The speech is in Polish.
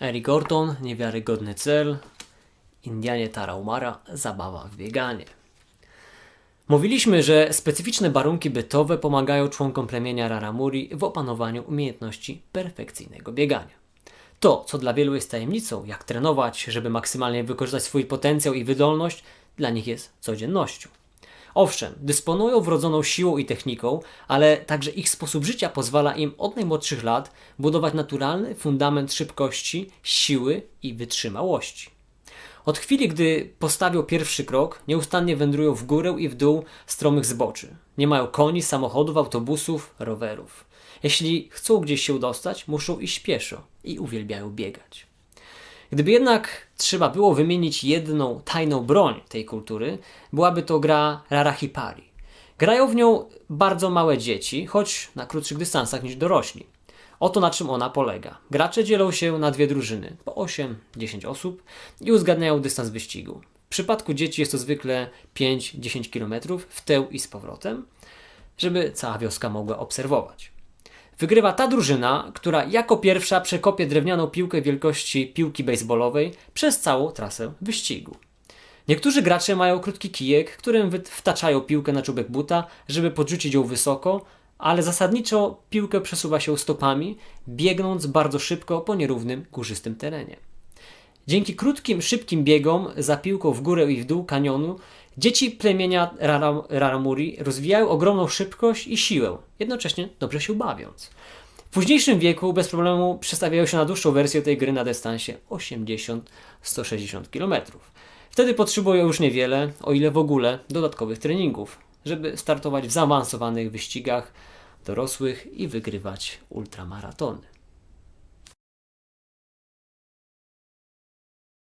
Eric Orton, niewiarygodny cel. Indianie Tarahumara, zabawa w bieganie. Mówiliśmy, że specyficzne warunki bytowe pomagają członkom plemienia Raramuri w opanowaniu umiejętności perfekcyjnego biegania. To, co dla wielu jest tajemnicą, jak trenować, żeby maksymalnie wykorzystać swój potencjał i wydolność, dla nich jest codziennością. Owszem, dysponują wrodzoną siłą i techniką, ale także ich sposób życia pozwala im od najmłodszych lat budować naturalny fundament szybkości, siły i wytrzymałości. Od chwili, gdy postawią pierwszy krok, nieustannie wędrują w górę i w dół stromych zboczy. Nie mają koni, samochodów, autobusów, rowerów. Jeśli chcą gdzieś się dostać, muszą iść pieszo i uwielbiają biegać. Gdyby jednak trzeba było wymienić jedną tajną broń tej kultury, byłaby to gra Rarahipari. Grają w nią bardzo małe dzieci, choć na krótszych dystansach niż dorośli. Oto na czym ona polega. Gracze dzielą się na dwie drużyny, po 8-10 osób i uzgadniają dystans wyścigu. W przypadku dzieci jest to zwykle 5-10 km w tył i z powrotem, żeby cała wioska mogła obserwować. Wygrywa ta drużyna, która jako pierwsza przekopie drewnianą piłkę wielkości piłki baseballowej przez całą trasę wyścigu. Niektórzy gracze mają krótki kijek, którym wtaczają piłkę na czubek buta, żeby podrzucić ją wysoko, ale zasadniczo piłkę przesuwa się stopami, biegnąc bardzo szybko po nierównym, górzystym terenie. Dzięki krótkim, szybkim biegom za piłką w górę i w dół kanionu, dzieci plemienia Rara- Raramuri rozwijają ogromną szybkość i siłę, jednocześnie dobrze się bawiąc. W późniejszym wieku bez problemu przestawiają się na dłuższą wersję tej gry na dystansie 80-160 km. Wtedy potrzebują już niewiele, o ile w ogóle, dodatkowych treningów, żeby startować w zaawansowanych wyścigach dorosłych i wygrywać ultramaratony.